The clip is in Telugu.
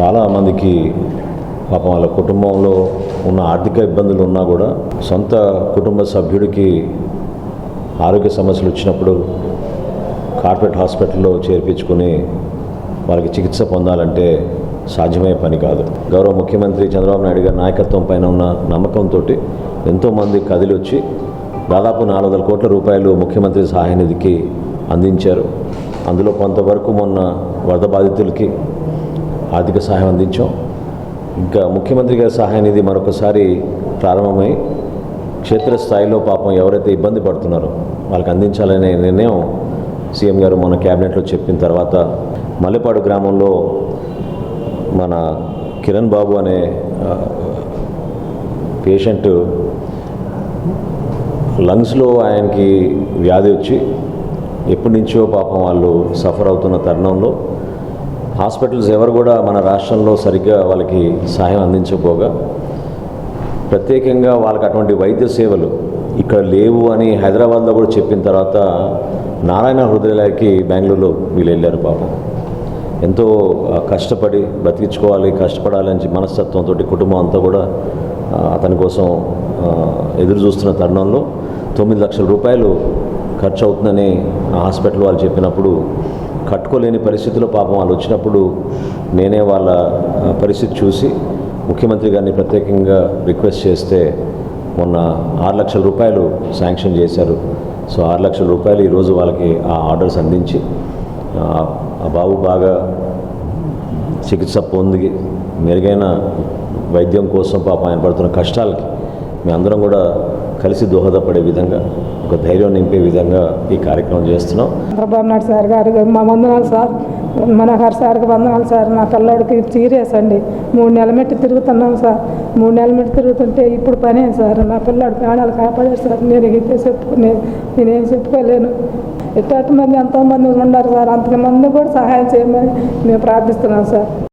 చాలామందికి పాపం వాళ్ళ కుటుంబంలో ఉన్న ఆర్థిక ఇబ్బందులు ఉన్నా కూడా సొంత కుటుంబ సభ్యుడికి ఆరోగ్య సమస్యలు వచ్చినప్పుడు కార్పొరేట్ హాస్పిటల్లో చేర్పించుకుని వాళ్ళకి చికిత్స పొందాలంటే సాధ్యమయ్యే పని కాదు. గౌరవ ముఖ్యమంత్రి చంద్రబాబు నాయుడు గారి నాయకత్వం పైన ఉన్న నమ్మకంతో ఎంతోమంది కదిలి వచ్చి దాదాపు నాలుగు వందల కోట్ల రూపాయలు ముఖ్యమంత్రి సహాయ నిధికి అందించారు. అందులో కొంతవరకు మొన్న వరద బాధితులకి ఆర్థిక సహాయం అందించాం. ఇంకా ముఖ్యమంత్రి గారి సహాయం నిధి మరొకసారి ప్రారంభమై క్షేత్రస్థాయిలో పాపం ఎవరైతే ఇబ్బంది పడుతున్నారో వాళ్ళకి అందించాలనే నిర్ణయం సీఎం గారు మన క్యాబినెట్లో చెప్పిన తర్వాత మల్లెపాడు గ్రామంలో మన కిరణ్ బాబు అనే పేషెంట్ లంగ్స్లో ఆయనకి వ్యాధి వచ్చి ఎప్పటి నుంచో పాపం వాళ్ళు సఫర్ అవుతున్న తరుణంలో హాస్పిటల్స్ ఎవరు కూడా మన రాష్ట్రంలో సరిగ్గా వాళ్ళకి సహాయం అందించకపోగా ప్రత్యేకంగా వాళ్ళకి అటువంటి వైద్య సేవలు ఇక్కడ లేవు అని హైదరాబాద్లో కూడా చెప్పిన తర్వాత నారాయణ హృదయలకి బెంగళూరులో వీళ్ళు వెళ్ళారు పాపం. ఎంతో కష్టపడి బతికించుకోవాలి కష్టపడాలి అని మనస్తత్వంతో కుటుంబం అంతా కూడా అతని కోసం ఎదురు చూస్తున్న తరుణంలో తొమ్మిది లక్షల రూపాయలు ఖర్చు అవుతుందని హాస్పిటల్ వాళ్ళు చెప్పినప్పుడు కట్టుకోలేని పరిస్థితిలో పాపం వాళ్ళు వచ్చినప్పుడు నేనే వాళ్ళ పరిస్థితి చూసి ముఖ్యమంత్రి గారిని ప్రత్యేకంగా రిక్వెస్ట్ చేస్తే మొన్న ఆరు లక్షల రూపాయలు శాంక్షన్ చేశారు. సో ఆరు లక్షల రూపాయలు ఈరోజు వాళ్ళకి ఆ ఆర్డర్స్ అందించి ఆ, ఆ బాబు బాగా చికిత్స పొంది మెరుగైన వైద్యం కోసం పాపం ఆయన పడుతున్న కష్టాలకి మేమందరం కూడా కలిసి దోహదపడే విధంగా ఒక ధైర్యం నింపే విధంగా ఈ కార్యక్రమం చేస్తున్నాం. చంద్రబాబు నాయుడు సార్ గారు మా వందనాలు సార్ మనోహర్ సార్కి వందనాలు సార్ మా పిల్లోడికి సీరియస్ అండి. మూడు నెలల మెట్టి తిరుగుతున్నాం సార్. మూడు నెలల మెట్టి తిరుగుతుంటే ఇప్పుడు పనే సార్? నా పిల్లోడు ప్రాణాలు కాపాడారు సార్. నేను ఇదే చెప్పుకునే నేనేం చెప్పుకోలేను. ఇట్లాంటి మంది ఎంతోమంది ఉన్నారు సార్. అంతమంది కూడా సహాయం చేయమని మేము ప్రార్థిస్తున్నాం సార్.